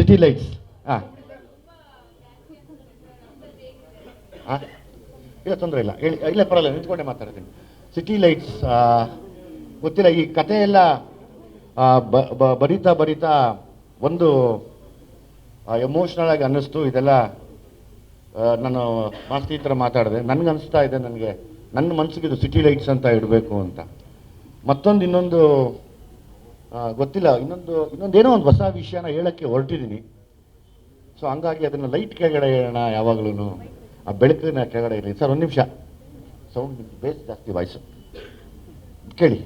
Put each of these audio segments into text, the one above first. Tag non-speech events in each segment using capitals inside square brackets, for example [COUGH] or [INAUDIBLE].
City lights ಹಾಂ ಹಾಂ ಇಲ್ಲ, ತೊಂದರೆ ಇಲ್ಲ. ಹೇಳಿ, ಇಲ್ಲ, ಪರವಾಗಿಲ್ಲ, ನಿಂತ್ಕೊಂಡೆ ಮಾತಾಡ್ತೀನಿ. ಸಿಟಿ ಲೈಟ್ಸ್ ಗೊತ್ತಿಲ್ಲ, ಈ ಕತೆ ಎಲ್ಲ ಬರಿತಾ ಬರಿತಾ ಒಂದು ಎಮೋಷ್ನಲ್ ಆಗಿ ಅನ್ನಿಸ್ತು. ಇದೆಲ್ಲ ನಾನು ಮಾಸ್ತಿ ಥರ ಮಾತಾಡಿದೆ. ನನಗೆ ಅನಿಸ್ತಾ ಇದೆ ನನಗೆ. ನನ್ನ ಮನಸ್ಸಿಗೆ ಇದು ಸಿಟಿ ಲೈಟ್ಸ್ ಅಂತ ಇಡಬೇಕು ಅಂತ. ಮತ್ತೊಂದು ಇನ್ನೊಂದು ಗೊತ್ತಿಲ್ಲ. ಇನ್ನೊಂದು, ಇನ್ನೊಂದೇನೋ ಒಂದು ಹೊಸ ವಿಷಯನ ಹೇಳೋಕ್ಕೆ ಹೊರಟಿದ್ದೀನಿ. ಸೊ ಹಂಗಾಗಿ ಅದನ್ನು ಲೈಟ್ ಕೆಳಗಡೆ ಹೇಳೋಣ ಯಾವಾಗಲೂ ಆ ಬೆಳಕಿನ ಕೆಳಗಡೆ ಇರಲಿ. ಸರ್, ಒಂದು ನಿಮಿಷ. ಸೌಂಡ್ ಬೇಸ್ ಜಾಸ್ತಿ ವಾಯ್ಸು ಕೇಳಿ.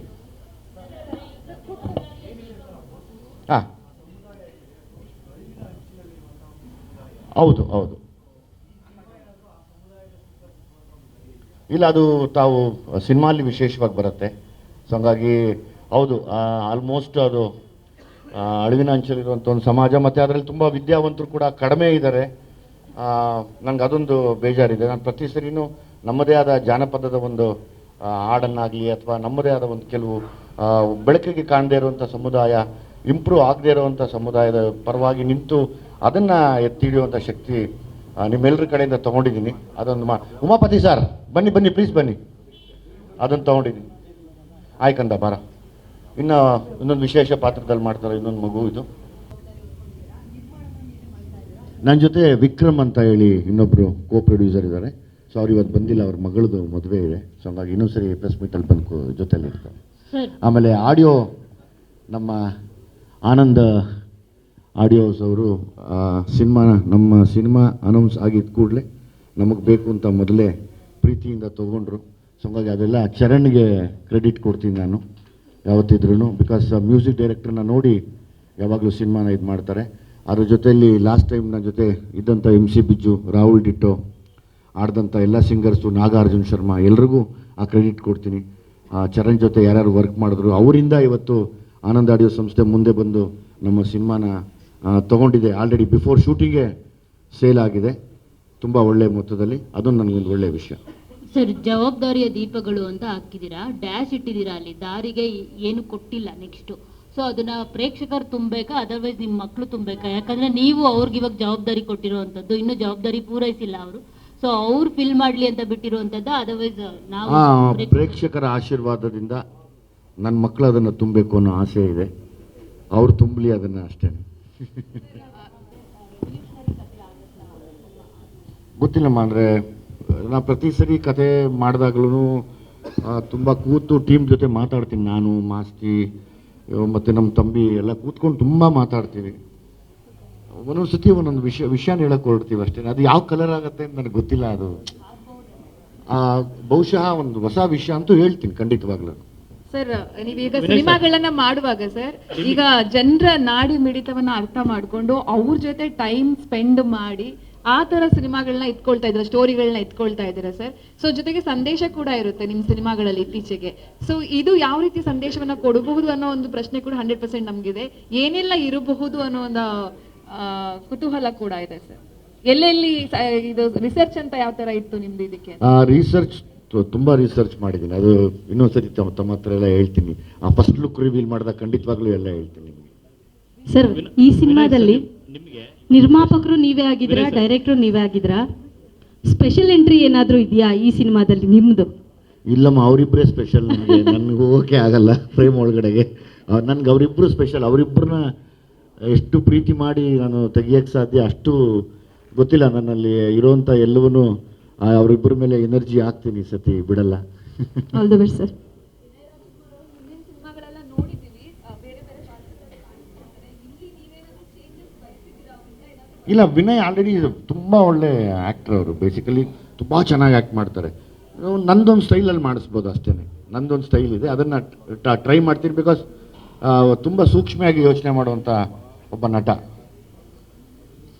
ಹಾಂ. ಹೌದು ಹೌದು. ಇಲ್ಲ, ಅದು ತಾವು ಸಿನಿಮಾಲಿ ವಿಶೇಷವಾಗಿ ಬರುತ್ತೆ. ಸೊ ಹಂಗಾಗಿ ಹೌದು ಆಲ್ಮೋಸ್ಟ್ ಅದು ಅಳಿವಿನ ಅಂಚಲಿರುವಂಥ ಒಂದು ಸಮಾಜ, ಮತ್ತು ಅದರಲ್ಲಿ ತುಂಬ ವಿದ್ಯಾವಂತರು ಕೂಡ ಕಡಿಮೆ ಇದ್ದಾರೆ. ನನಗೆ ಅದೊಂದು ಬೇಜಾರಿದೆ. ನಾನು ಪ್ರತಿ ಸರಿನೂ ನಮ್ಮದೇ ಆದ ಜಾನಪದದ ಒಂದು ಹಾಡನ್ನಾಗಲಿ ಅಥವಾ ನಮ್ಮದೇ ಆದ ಒಂದು ಕೆಲವು ಬೆಳಕಿಗೆ ಕಾಣದೇ ಇರುವಂಥ ಸಮುದಾಯ, ಇಂಪ್ರೂವ್ ಆಗದೇ ಇರುವಂಥ ಸಮುದಾಯದ ಪರವಾಗಿ ನಿಂತು ಅದನ್ನು ಎತ್ತಿ ಹಿಡಿಯುವಂಥ ಶಕ್ತಿ ನಿಮ್ಮೆಲ್ಲರ ಕಡೆಯಿಂದ ತೊಗೊಂಡಿದ್ದೀನಿ. ಅದೊಂದು ಮಾ, ಉಮಾಪತಿ ಸರ್, ಬನ್ನಿ ಬನ್ನಿ ಪ್ಲೀಸ್ ಬನ್ನಿ. ಅದನ್ನು ತೊಗೊಂಡಿದ್ದೀನಿ. ಆಯ್ಕಂದ, ಬಾರ. ಇನ್ನು ಇನ್ನೊಂದು ವಿಶೇಷ ಪಾತ್ರದಲ್ಲಿ ಮಾಡ್ತಾರೆ ಇನ್ನೊಂದು ಮಗು ಇದು. ನನ್ನ ಜೊತೆ ವಿಕ್ರಮ್ ಅಂತ ಹೇಳಿ ಇನ್ನೊಬ್ಬರು ಕೋ ಪ್ರೊಡ್ಯೂಸರ್ ಇದ್ದಾರೆ ಸೊ ಅವ್ರು ಇವತ್ತು ಬಂದಿಲ್ಲ ಅವ್ರ ಮಗಳದು ಮದುವೆ ಇದೆ. ಸೊ ಹಂಗಾಗಿ ಇನ್ನೊಂದ್ಸರಿ ಪ್ರೆಸ್ ಮೀಟಲ್ಲಿ ಬಂದು ಜೊತೆಯಲ್ಲಿ ಇರ್ತಾರೆ. ಸರ್. ಆಮೇಲೆ ಆಡಿಯೋ ನಮ್ಮ ಆನಂದ ಆಡಿಯೋಸ್ ಅವರು ಸಿನಿಮಾ ನಮ್ಮ ಸಿನಿಮಾ ಅನೌನ್ಸ್ ಆಗಿದ್ದ ಕೂಡಲೇ ನಮಗೆ ಬೇಕು ಅಂತ ಮೊದಲೇ ಪ್ರೀತಿಯಿಂದ ತೊಗೊಂಡ್ರು. ಸೊ ಹಂಗಾಗಿ ಅದೆಲ್ಲ ಚರಣ್ಗೆ ಕ್ರೆಡಿಟ್ ಕೊಡ್ತೀನಿ ನಾನು. ಯಾವತ್ತಿದ್ರೂ ಬಿಕಾಸ್ ಮ್ಯೂಸಿಕ್ ಡೈರೆಕ್ಟರ್ನ ನೋಡಿ ಯಾವಾಗಲೂ ಸಿನಿಮಾನ ಇದು ಮಾಡ್ತಾರೆ. ಅದ್ರ ಜೊತೆಯಲ್ಲಿ ಲಾಸ್ಟ್ ಟೈಮ್ ನನ್ನ ಜೊತೆ ಇದ್ದಂಥ M C Biju Rahul ditto ಆಡಿದಂಥ ಎಲ್ಲ ಸಿಂಗರ್ಸು ನಾಗಾರ್ಜುನ್ ಶರ್ಮಾ, ಎಲ್ರಿಗೂ ಆ ಕ್ರೆಡಿಟ್ ಕೊಡ್ತೀನಿ. ಆ ಚರಣ್ ಜೊತೆ ಯಾರ್ಯಾರು ವರ್ಕ್ ಮಾಡಿದ್ರು, ಅವರಿಂದ ಇವತ್ತು ಆನಂದ್ ಆಡಿಯೋ ಸಂಸ್ಥೆ ಮುಂದೆ ಬಂದು ನಮ್ಮ ಸಿನಿಮಾನ ತೊಗೊಂಡಿದೆ. ಆಲ್ರೆಡಿ ಬಿಫೋರ್ ಶೂಟಿಂಗೇ ಸೇಲ್ ಆಗಿದೆ. ತುಂಬ ಒಳ್ಳೆಯ ಮೊತ್ತದಲ್ಲಿ. ಅದೊಂದು ನನಗೊಂದು ಒಳ್ಳೆಯ ವಿಷಯ. ಸರ್ ಜವಾಬ್ದಾರಿಯ ದೀಪಗಳು ಅಂತ ಹಾಕಿದ್ದೀರಾ? ಡ್ಯಾಶ್ ಇಟ್ಟಿದ್ದೀರಾ ಅಲ್ಲಿ? ದಾರಿಗೆ ಏನು ಕೊಟ್ಟಿಲ್ಲ ನೆಕ್ಸ್ಟು ಸೊ ಅದನ್ನ ಪ್ರೇಕ್ಷಕರು ತುಂಬಬೇಕಾ? ಅದರ್ವೈಸ್ ನಿಮ್ಮ ಮಕ್ಕಳು ತುಂಬಬೇಕಾ? ಯಾಕಂದ್ರೆ ನೀವು ಅವ್ರಿಗೆ ಇವಾಗ ಜವಾಬ್ದಾರಿ ಕೊಟ್ಟಿರುವಂಥದ್ದು. ಇನ್ನೂ ಜವಾಬ್ದಾರಿ ಪೂರೈಸಿಲ್ಲ ಅವರು. ಸೊ ಅವ್ರು ಫಿಲ್ ಮಾಡ್ಲಿ ಅಂತ ಬಿಟ್ಟಿರುವಂಥದ್ದು. ಅದರ್ವೈಸ್ ನಾವು ಪ್ರೇಕ್ಷಕರ ಆಶೀರ್ವಾದದಿಂದ ನನ್ನ ಮಕ್ಕಳು ಅದನ್ನು ತುಂಬಬೇಕು ಅನ್ನೋ ಆಸೆ ಇದೆ. ಅವ್ರು ತುಂಬಲಿ ಅದನ್ನು ಅಷ್ಟೇ. [LAUGHS] ಗೊತ್ತಿಲ್ಲಮ್ಮ ಅಂದರೆ ನಾ ಪ್ರತಿ ಸರಿ ಕತೆ ಮಾಡಿದಾಗ್ಲೂ ತುಂಬ ಕೂತು ಟೀಮ್ ಜೊತೆ ಮಾತಾಡ್ತೀನಿ ನಾನು ಮಾಸ್ತಿ ಮತ್ತು ನಮ್ಮ ತಂಬಿ ಎಲ್ಲ ಕೂತ್ಕೊಂಡು ತುಂಬ ಮಾತಾಡ್ತೀವಿ. ಒಂದೊಂದು ಸತಿ ಒಂದೊಂದು ವಿಷಯ ವಿಷಯನ ಹೇಳಕ್ಕೆ ಹೊರಡ್ತೀವಿ ಅಷ್ಟೇ. ಅದು ಯಾವ ಕಲರ್ ಆಗುತ್ತೆ ಅಂತ ನನಗೆ ಗೊತ್ತಿಲ್ಲ ಅದು. ಆ, ಬಹುಶಃ ಒಂದು ಹೊಸ ವಿಷಯ ಅಂತೂ ಹೇಳ್ತೀನಿ ಖಂಡಿತವಾಗ್ಲೂ. ಸರ್ ನೀವೀಗ ಸಿನಿಮಾಗಳನ್ನ ಮಾಡುವಾಗ ಸರ್ ಈಗ ಜನರ ನಾಡಿ ಮಿಡಿತವನ್ನ ಅರ್ಥ ಮಾಡ್ಕೊಂಡು ಅವ್ರ ಜೊತೆ ಟೈಮ್ ಸ್ಪೆಂಡ್ ಮಾಡಿ ಆ ತರ ಸಿನಿಮಾಗಳನ್ನ ಇಟ್ಕೊಳ್ತಾ ಇದ್ದೀರಾ ಸ್ಟೋರಿಗಳನ್ನ ಇಟ್ಕೊಳ್ತಾ ಇದ್ದೀರಾ ಸರ್. ಸೊ ಜೊತೆಗೆ ಸಂದೇಶ ಕೂಡ ಇರುತ್ತೆ ನಿಮ್ಮ ಸಿನಿಮಾಗಳಲ್ಲಿ ಇತ್ತೀಚೆಗೆ. ಸೊ ಇದು ಯಾವ ರೀತಿ ಸಂದೇಶವನ್ನ ಕೊಡಬಹುದು ಅನ್ನೋ ಒಂದು ಪ್ರಶ್ನೆ ಕೂಡ ಹಂಡ್ರೆಡ್ ಪರ್ಸೆಂಟ್ ನಮಗಿದೆ. ಏನೆಲ್ಲ ಇರಬಹುದು ಅನ್ನೋ ಒಂದು ಆ, ಕುತೂಹಲ ಕೂಡ ಇದೆ ಸರ್. ಎಲ್ಲೆಲ್ಲಿ ಇದು ರಿಸರ್ಚ್ ಅಂತ ಯಾವ ತರ ಇತ್ತು ನಿಮ್ದು ಇದಕ್ಕೆ? ರಿಸರ್ಚ್ ತುಂಬಾ ರಿಸರ್ಚ್ ಮಾಡಿದ್ದೀನಿ. ಅದು ಇನ್ನೊಂದ್ಸರಿ ತಮ್ಮ ತಮ್ಮ ಹತ್ರ ಎಲ್ಲ ಹೇಳ್ತೀನಿ. ಆ ಫಸ್ಟ್ ಲುಕ್ ರಿವೀಲ್ ಮಾಡಿದಾಗ ಖಂಡಿತವಾಗ್ಲೂ ಎಲ್ಲ ಹೇಳ್ತೀನಿ ಸರ್ ಈ ಸಿನಿಮಾದಲ್ಲಿ ನಿರ್ಮಾಪಕರು ನೀವೇ ಆಗಿದ್ರಾ ಡೈರೆಕ್ಟರ್ ನೀವೇ ಆಗಿದ್ರಾ? ಸ್ಪೆಷಲ್ ಎಂಟ್ರಿ ಏನಾದರೂ ಇದೆಯಾ ಈ ಸಿನಿಮಾದಲ್ಲಿ ನಿಮ್ಮದು ಇಲ್ಲಮ್ಮ ಅವರಿಬ್ಬರೇ ಸ್ಪೆಷಲ್ [LAUGHS] ನನಗೆ ನನಗೆ ಹೋಗೋಕೆ ಆಗಲ್ಲ ಫ್ರೇಮ್ ಒಳಗಡೆಗೆ. ನನಗೆ ಅವರಿಬ್ಬರು ಸ್ಪೆಷಲ್ ಅವರಿಬ್ಬರನ್ನ ಎಷ್ಟು ಪ್ರೀತಿ ಮಾಡಿ ನಾನು ತೆಗಿಯೋಕ್ಕೆ ಸಾಧ್ಯ ಅಷ್ಟು ಗೊತ್ತಿಲ್ಲ ನನ್ನಲ್ಲಿ. ಇರೋವಂಥ ಎಲ್ಲವನ್ನೂ ಅವರಿಬ್ಬರ ಮೇಲೆ ಎನರ್ಜಿ ಹಾಕ್ತೀನಿ ಈ ಸತಿ ಬಿಡಲ್ಲ. ಆಲ್ ದ ಬೆಸ್ಟ್ ಸರ್ ಇಲ್ಲ ವಿನಯ್ ಆಲ್ರೆಡಿ ತುಂಬ ಒಳ್ಳೆ ಆ್ಯಕ್ಟರ್ ಅವರು. ಬೇಸಿಕಲಿ ತುಂಬ ಚೆನ್ನಾಗಿ ಆ್ಯಕ್ಟ್ ಮಾಡ್ತಾರೆ. ನಂದೊಂದು ಸ್ಟೈಲಲ್ಲಿ ಮಾಡಿಸ್ಬೋದು ಅಷ್ಟೇ ನಂದೊಂದು ಸ್ಟೈಲ್ ಇದೆ. ಅದನ್ನು ಟ್ರೈ ಮಾಡ್ತೀನಿ ಬಿಕಾಸ್ ತುಂಬ ಸೂಕ್ಷ್ಮವಾಗಿ ಯೋಚನೆ ಮಾಡುವಂಥ ಒಬ್ಬ ನಟ.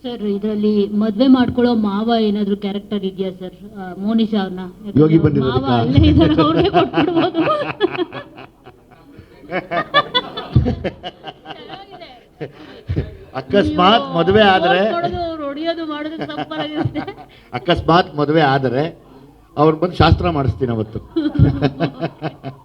ಸರ್ ಇದರಲ್ಲಿ ಮದುವೆ ಮಾಡ್ಕೊಳ್ಳೋ ಮಾವ ಏನಾದ್ರೂ ಕ್ಯಾರೆಕ್ಟರ್ ಇದೆಯಾ ಸರ್ ಮೋನಿಶಾ ಅವ್ರನ್ನ ಯೋಗಿ ಬಂದಿರೋದಕ್ಕ? [LAUGHS] ಮಾವ ಅಲ್ಲೇ ಇದ್ದಾರೆ ಅವ್ರಿಗೆ ಕೊಟ್ಬಿಡ್ಬೋದು ಅಕಸ್ಮಾತ್ ಮದುವೆ ಆದರೆ ಹೊಡಿಯೋದು ಮಾಡೋದು ಅಕಸ್ಮಾತ್ ಮದುವೆ ಆದರೆ ಅವ್ರು ಬಂದು ಶಾಸ್ತ್ರ ಮಾಡಿಸ್ತೀನಿ ಅವತ್ತು. [LAUGHS]